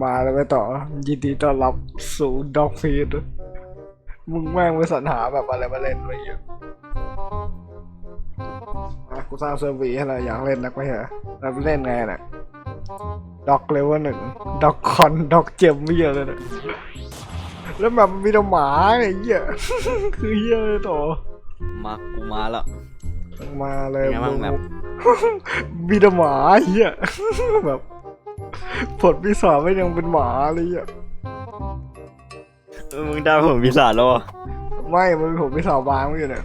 มาแล้วไปต่อ ยินดีต้อนรับสู่ด็อกฟีดมึงแม่งไปสรรหาแบบอะไรมาเล่นอะไรอย่างเงี้ยอะกูสร้างเซิร์ฟวีให้เราอยากเล่นนักไม่ใช่เหรอเราไปเล่นไงน่ะด็อกเลเวลหนึ่งด็อกคอนด็อกเจมไม่เยอะเลยนะแล้วแบบมีแต่หมาไอ้เหี้ยคือเหี้ยเลยต่อมากูมาแล้วมาเลยเป็นไงบ้างแบบมีแต่หมาไอ้เหี้ยแบบ ผลพิศาจไม่ยังเป็นหมาเลยอะเออมึงได้ผมพิศาจแล้วเหรอไม่มันผมพิศาจวางไว้อยู่เนี่ย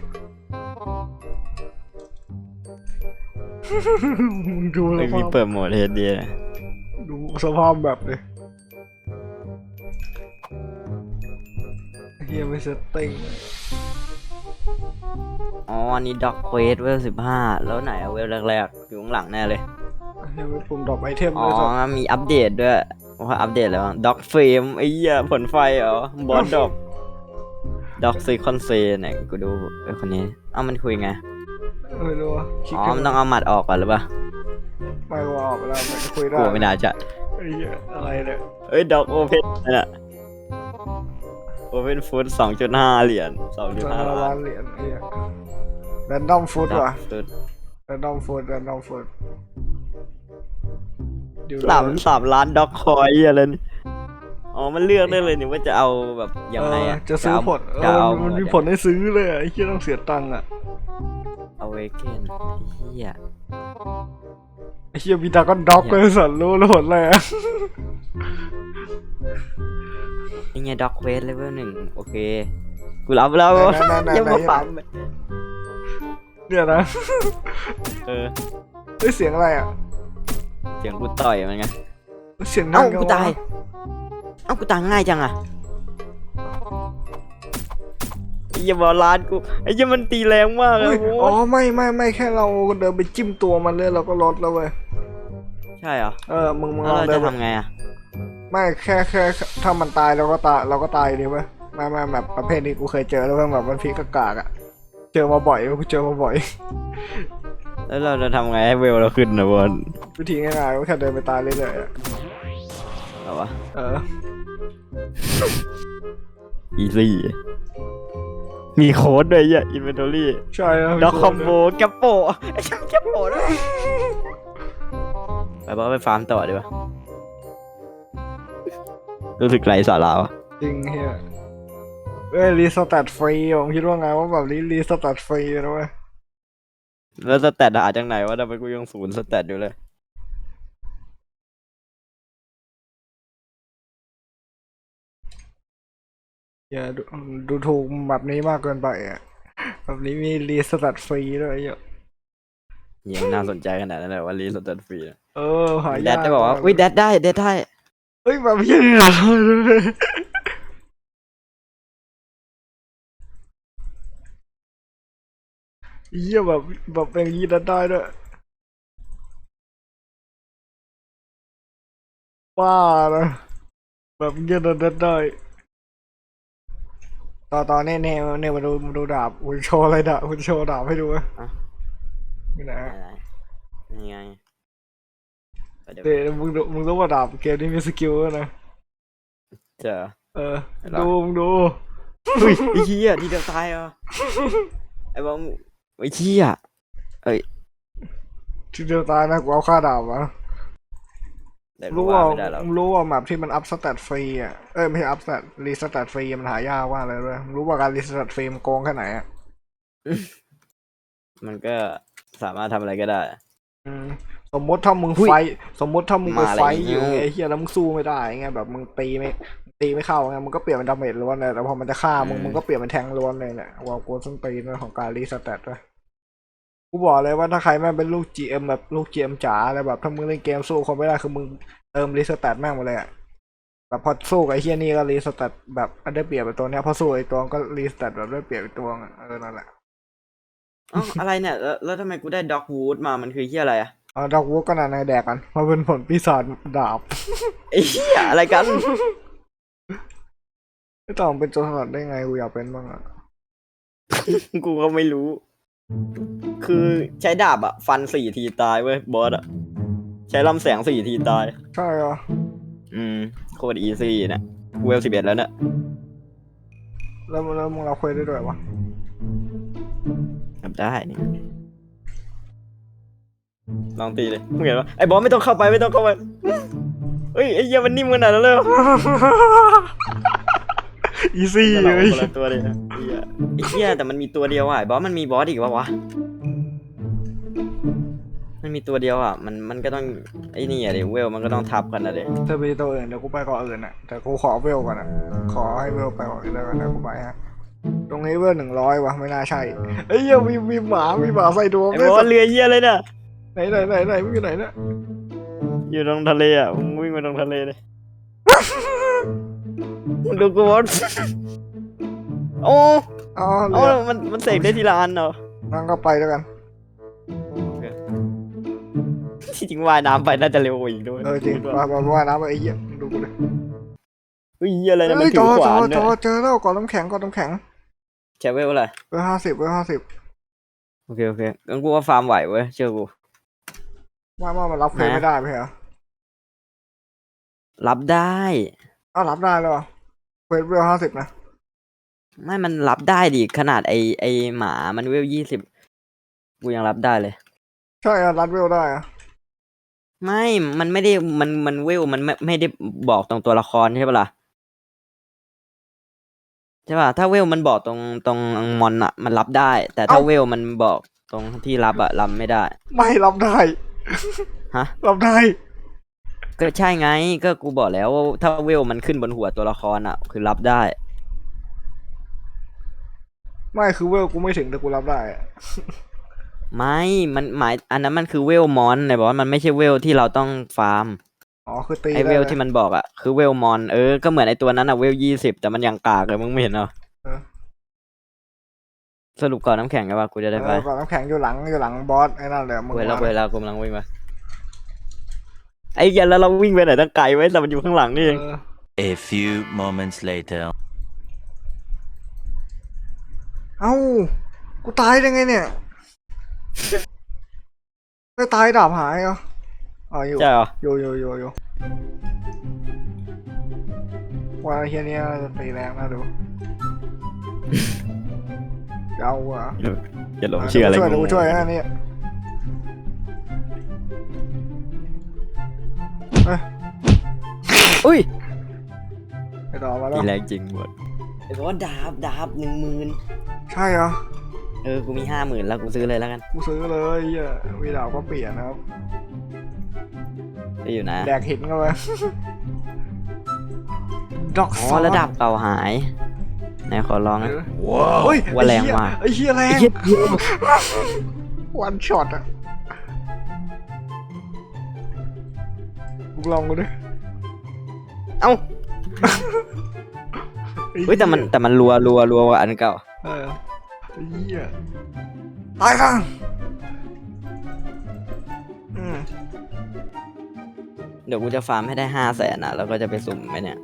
มึงดูสไม่มีภาพเปิดโหมดเฮดดีนะดูสภาพแบบเลยเฮียไม่เซตติ้งอ๋ออันนี้ด็อกเควสเวลสิบห้าแล้วไหนอะเวลแรกๆอยู่ข้างหลังแน่เลยเฮียเป็นปุ่มดรอปไอเทมอ๋อ ด้วยสักมีอัปเดตด้วยว่าอัปเดตอะไรบ้างด็อกเฟรมไอ้เหี้ยผลไฟเหรอบอสดอกด็อกซีคอนเซไหนกูดูไอ้คนนี้เอ้ามันคุยไง ไม่รู้ว่าคิดอ๋อกันมันต้องเอาหมัดออกก่อนหรือเปล่าไม่ว่าออกไปแล้วมันจะคุยได้กูไม่น่าจะไอ้เหี้ยอะไรเนี่ยเอ้ยด็อกโอเพนนั่นอะโอเพนฟูดสองจุดห้าเหรียญสองจุดจะห้าละล้าล้านนเหรียญไอ้เหี้ยแรนดอมฟูดว่ะสุดแรนดอมฟูด แรนดอมฟูด เดี๋ยวสามสามล้านด็อกคอยอะไรนี่อ๋อ มันเลือกได้เลยนี่ว่าจะเอาแบบยังไงอะเจะซื้อเาผลเอจะอเอามันมีผลให้ซื้อเลยอะไอ้เหี้ยต้องเสียตังค์อะเอาเวเกนเฮียไอ้เหี้ยมีดากอนด็อกเลยสัตว์รู้แล้วผลอะไรอะนี่ไงด็อกเวสเลเวลหนึ่งโอเค กูรับแล้วไหนๆๆๆยังมาปั๊มเนี่ยนะ เออเฮ้ยเสียงอะไรอะ เสียงกูต่อยมันไงเสียงเอ้านั่งกูตาย เอ้ากูตายง่ายจังอะไอ้เหี้ยบอลลานกูไอ้เหี้ยมันตีแรงมากเฮ้อะยโว้อ๋อยไม่ไม่ไม่แค่เราเดินไปจิ้มตัวมันเลยเราก็ลดแล้วเว้ยใช่เหรอเออมึงมึงแล้วลองเราเดิจะนไปทำไงอะไม่แค่แค่ถ้ามันตายเราก็ตายเราก็ตายดีเว้ยไม่ไม่แบบประเภทนี้กูเคยเจอแล้วเว้ยแบบมันพลิกกากๆอะเจอมาบ่อยกูเจอมาบ่อย แล้วเราจะทำไงให้เวลเราขึ้นนะบอลวิธีง่ายๆก็แค่เดินไปตายเรื่อยๆอะเอาวะเออ อีซี่มีโค้ดด้วยอะอินเวนทอรี่ใช่ะด็อกคอมโบแกปโปไอ้ช่างแกปโปด้วยไปบอกไปฟาร์มต่อดีกว่ารู้สึกไรสาระวะจริงเฮียเอ้ยรีสตาร์ทฟรีผมคิดว่าไงว่าแบบนี้รีสตาร์ทฟรีนะเว้ย แล้วสแตทหาจากไหนวะทำไมกูยังศูนย์สแตทอยู่เลยอย่าดูดูถูกแบบนี้มากเกินไปอะแบบนี้มีรีสตาร์ทฟรีด้วยไอ้เหี้ยยังน่าสนใจขนาดนั้นเลยว่ารีสแตทฟรีเออหายากแดดจะบอกว่าอุ้ยแดดได้แดดได้เฮ้ยแบบเหี้ยนี่เหรอ เลยเหี้ยแบบแบบเป็นอย่างนี้ได้ได้ด้วยบ้านะแบบเงี้ยได้ได้ต่อต่อเนี่ยเนี่ยเนี่ยมาดูมาดูดาบอุ้ยโชว์อะไรดาบคุณโชว์ดาบให้ดูไหมอะ นี่นะไหนๆนี่ไงเดี๋ยวเดี๋ยวมึงดูมึงรู้ว่าดาบเกมนี้มีสกิลด้วยนะเจอเออเหรอดูมึงดูอุ้ยไอ้เหี้ยทีเดียวตายเหรอะไอ้บอม ไอ้เหี้ยทีเดียวตายนะกูเอาค่าดาบมาแต่รู้ว่าว่าไม่ได้หรอกรู้ว่าแมปที่มันอัพสแตทฟรีอะเอ้ยไม่ใช่อัพสแตทรีสแตทฟรีมันหายากว่าอะไรด้วยรู้ว่าการรีสแตทฟรีมันโกงแค่ไหนอะมันก็สามารถทำอะไรก็ได้ อืมสมมติถ้ามึงหุ้ยไฟท์สมมติถ้ามึงไปมาอะไรไฟท์อยู่เนี่ย ไอ้เฮียแล้วมึงสู้ไม่ได้ไงแบบมึงตีไม่ ตีไม่เข้าไงมึงก็เปลี่ยนเป็นดาเมจล้วนเลยแต่พอมันจะฆ่ามึงมึงก็เปลี่ยนเป็นแทงล้วนเลยเนี่ยว่ากูส้นตีนของการรีสแตทด้วยกูบอกเลยว่าถ้าใครแม่งเป็นลูก GM แบบลูก GM จ๋าอะไรแบบถ้ามึงเล่นเกมสู้คนไม่ได้คือมึงเติมรีสแตทแม่งหมดเลยอะแบบพอสู้กับไอ้เฮียนี่ก็รีสแตทแบบอันได้เปรียบไปตัวเนี้ยพอสู้ไอ้ตัวก็รีสแตทแบบได้เปรียบอีกตัวอะเออนั่นแหละอ๋ออะไรเนี่ยแล้วแล้วทำไมกูได้ด็อกวูดมามันคือเหี้ยอะไรอะเอาดอกวูก็นานในแดกกันมาเป็นผลปีศาจดาบไอ้เหี้ยอะไรกัน ไม่ต้องเป็นโจรสลัดได้ไงกูอยากเป็นบ้างอะกูก็ไม่รู้ คือใช้ดาบอะฟันสี่ทีตายเว้ยบอสอะใช้ลำแสงสี่ทีตาย ใช่เหรออืม โคตรอีซี่นะเวลสิบเอ็ดแล้วเนะแล้วแล้วมึงเราคุยได้ด้วยวะทำได้นี่ลองตีเลยมึงเห็นปะไอ้บอสไม่ต้องเข้าไปไม่ต้องเข้าไป เฮ้ยไอ้เหี้ยมันนิ่มขนาดนั้นเลยเหรออีซี่จะเลเรายคนละตัวเลยนะไอ้เหี้ยไอ้เหี้ยแต่มันมีตัวเดียวอะไอ้บอสมันมีบอสอีกปะวะมันมีตัวเดียวอะมันมันก็ต้องไอ้นี่อะดิเวลมันก็ต้องทับกันนะเด็ถ้ามีตัวอื่นเดี๋ยวกูไปก่อนอื่นอะแต่กูขอเวลก่อนอะขอให้เวลไปก่อนอื่นแล้วกันนะกูไปฮะตรงนี้เวลหนึ่งร้อยวะไม่น่าใช่เอ้ยยังมีมีหมามีหมาใส่ดวงไอ้ด้วยบอสเรือเหี้ยเลยเนี่ยไหนไหนไหนไหนมึงอยู่ไหนเนี่ยอยู่ตรงทะเลอะมึงวิ่ง ไปตรงทะเลเลยมึงดูกูบอสโอ้อ๋อเอ้าเรือมันมันเสกได้ทีละอันเหรอนั่งก็ไปแล้วกัน ที่จริงว่ายน้ำไปน่าจะเร็วกว่าอีกด้วยเออจริงว่าว่าว่าน้ำไปไอ้เหี้ยมึงดูกูเลยเฮ้ยเหี้ยอะไรนะมัเฮ้นยถืจออขจวาอนจเนี่อยเจอแล้วก่อนน้ำแข็งก่อนน้ำแข็งแชเวลอะไรเวลห้าสิบเวลห้าสิบโอเคโอเคงั้นกูว่าฟาร์มไหวเว้ยเชื่อกู ว่าว่ามันรับเพลงฮะไม่ได้ไหมเหรอ รับได้อ้าวรับได้แล้วเหรอเวลเวลห้าสิบนะไม่มันรับได้ดิขนาดไอไอหมามันเวลยี่สิบกูยังรับได้เลย ใช่อะรับเวลได้อะไม่ มันไม่ได้ มัน มันเวล มันไม่ ไม่ได้บอกตรงตัวละครใช่ปะล่ะ ใช่ป่ะ ถ้าเวลมันบอกตรง ตรงมอนอะมันรับได้ แต่ถ้าเวลมันบอกตรงที่รับอะรับไม่ได้ ไม่รับได้ ฮะ รับได้ ก็ใช่ไง ก็กูบอกแล้วว่าถ้าเวลมันขึ้นบนหัวตัวละครอะคือรับได้ ไม่คือเวลกูไม่ถึงแต่กูรับได้อะไม่ มันหมาย อันนั้นมันคือเวลมอนไหนบอกว่ามันไม่ใช่เวลที่เราต้องฟาร์ม อ๋อคือตีไอเวได้ลเลยที่มันบอกอะคือเวลมอน เออ ก็เหมือนไอตัวนั้นอะเวลยี่สิบแต่มันยังกากเลยมึงไม่เห็นเหรอเออสรุปก่อนน้ำแข็งกันว่ากูจะได้ไปเออก่อนน้ำแข็งอยู่หลังอยู่หลังบอสไอ้นั่นแหละมึงเวลามาเวลากำลังวิ่งมา ไอ้เหี้ยแล้วเราวิ่งไปไหนตั้งไกลไว้แต่มันอยู่ข้างหลังนี่เองเออ A few moments later. เอ้า กูตายได้ไงเนี่ย ไม่ตายดาบหายเหรออ๋ออยู่ใช่เหรอ อยู่อยู่อยู่อยู่ว่าเฮียเนี้ยจะตีแรงนะดูเอาอะอย่าหลงเชื่ออะไรช่วยกูดูช่วยนะนี่ อุ้ยไอ้ดอกมาแล้มีวแรงจริงหมดไอ้บอกว่าดาบดาบหนึ่งหมื่นใช่เหรอเออ กูมีห้าหมื่นแล้วกูซื้อเลยแล้วกัน กูซื้อเลยเฮียมีดาวก็เปลี่ยนนะครับ ได้อยู่นะแดกหินเข้าไปดอกอ๋อระดับเก่าหายไหนขอลองนะเฮ้ยว่าแรงไอ้เหี้ยมากไอ้เฮียแรไอ้งเหี้ยวันช็อตอะ ลองกูดิเอ้าไอ้เฮ้ยแต่มันหี้แต่มันรัวรัวรัวกว่าอันเก่าเออไอ้เหี้ยตายกันอืมเดี๋ยวกูจะฟาร์มให้ได้ห้าแสนอะแล้วก็จะไปสุ่มไหมเนี่ย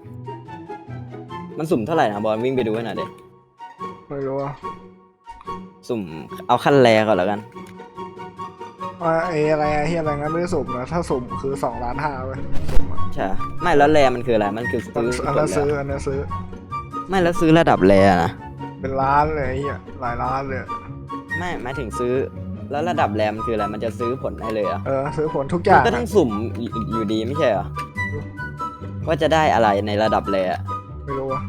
มันสุ่มเท่าไหร่นะบอลวิ่งไปดูให้หน่อยดิไม่รู้อะสุ่มเอาขั้นแรก่อนแล้วกัน ว่าไอ้อะไรอะเฮียอะไรงั้นไม่ได้สุ่มนะถ้าสุ่มคือสองล้านห้าเว้ยสุ่มอะใช่ไม่แล้วแรมันคืออะไรมันคืออันซื้ออันนั้นซื้ออันนั้นซื้อไม่แล้วซื้อระดับแรนะเป็นล้านเลยไอ้เฮียหลายล้านเลย ไม่หมายถึงซื้อ แล้วระดับแรมนคืออะไรมันจะซื้อผลให้เลยเหรอะเออซื้อผลทุกอมัย่านงก็ต้ออะงสุ่มอยู่อยู่ดีไม่ใช่เหรอว่าจะได้อะไรในระดับแรอะไม่รู้อะ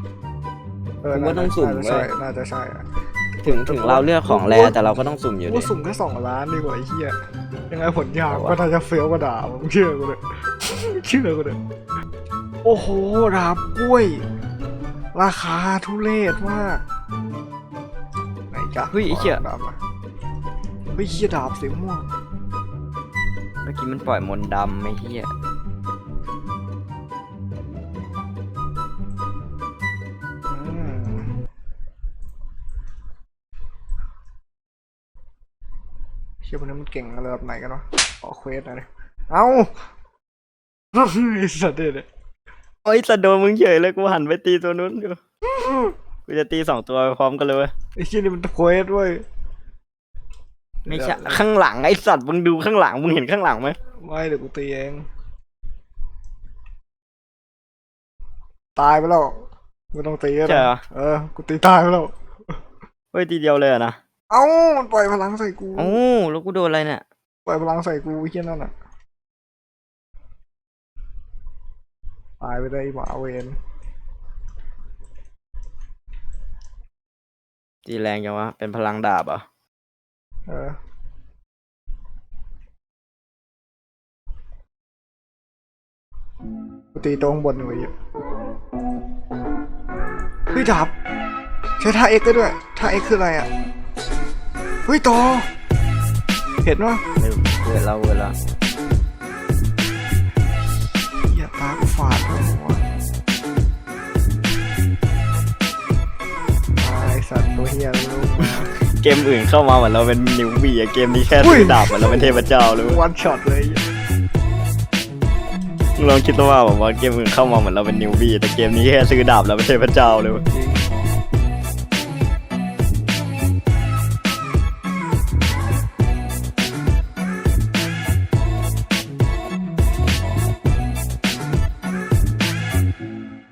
เออผมว่าต้องสุ่มน่าจะใช่เว้ยน่าจะใช่อะ ถึงถึงเราเลือกของแรแต่เราก็ต้องสุ่มอยู่กูดีว่าสุ่มแค่สองล้านดีกว่าไอ้เฮียยังไงผลยากเอาวะก็น่าจะเฟี้ยวกว่าดาบมึงเชื่อกูเลยเชื่อกูเลยโอ้โหดาบกล้วย ราคาทุเรศมากไหนจ๊ะเฮ้ยไอ้เหี้ยดาบมาเฮ้ยเหี้ยดาบสีม่วงเมื่อกี้มันปล่อยมนต์ดำไม่เฮีย ชี่ยพวกนี้มันเก่งระดับไหนกันวะขอเควสหน่อยดิเอ้าไอ้สัตว์เด็ดยโอ้ยสะโดนมึงเฉยเลยกูหันไปตีตัวนู้นอยู่กูจะตีสองตัวพร้อมกันเลยเว้ยไอ้เชี่ยนี่มันเควสเว้ยไม่ใช่ข้างหลังไอสัตว์มึงดูข้างหลังมึงเห็นข้างหลังไหมไม่เดี๋ยวกูตีเองตายไปแล้วไม่ต้องตีก็ใช่ได้เหรอเออกูตีตายไปแล้วเฮ้ยทีเดียวเลยอะนะ เอ้ามันปล่อยพลังใส่กูโอ้แล้วกูโดนอะไรเนี่ยปล่อยพลังใส่กูไอ้เฮี้ยนั่นอะตายไปได้ไอ้หมาเวนตีแรงจังวะ เป็นพลังดาบเหรอะเออกูตีตรงบนอยู่ไอ้เหี้ยเฮ้ยดาบ ใช้ท่าเอ็กได้ด้วยท่าเอ็กคืออะไรอะ เฮ้ยต่อเห็นปะไม่รู้เวลาเวลาอย่าตากูฝาดเลยหัวไอสัตว์ตัวเฮียลูกมาเกมอื่นเข้ามาเหมือนเราเป็นนิวบีอะเกมนี้แค่อุ้ยซื้อดาบเหมือนเราเป็นเทพเจ้าเลยวันช็อตเลยมึงลองคิดว่าแบบว่าเกมอื่นเข้ามาเหมือนเราเป็นนิวบีแต่เกมนี้แค่ซื้อดาบเราเป็นเทพเจ้าเลยจริง